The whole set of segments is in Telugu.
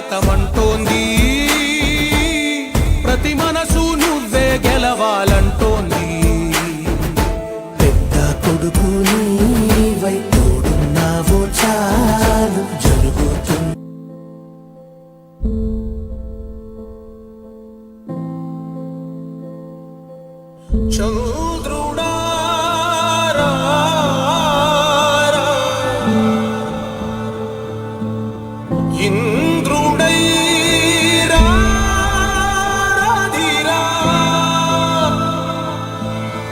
స్వాగతమంటోంది. ప్రతి మనసు నువ్వే గెలవాలంటోంది. పెద్ద కొడుకు నీవై తోడున్నావో చాలు జరుగుతుంది. చంద్రుడా రా,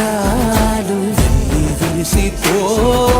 passado e se torna.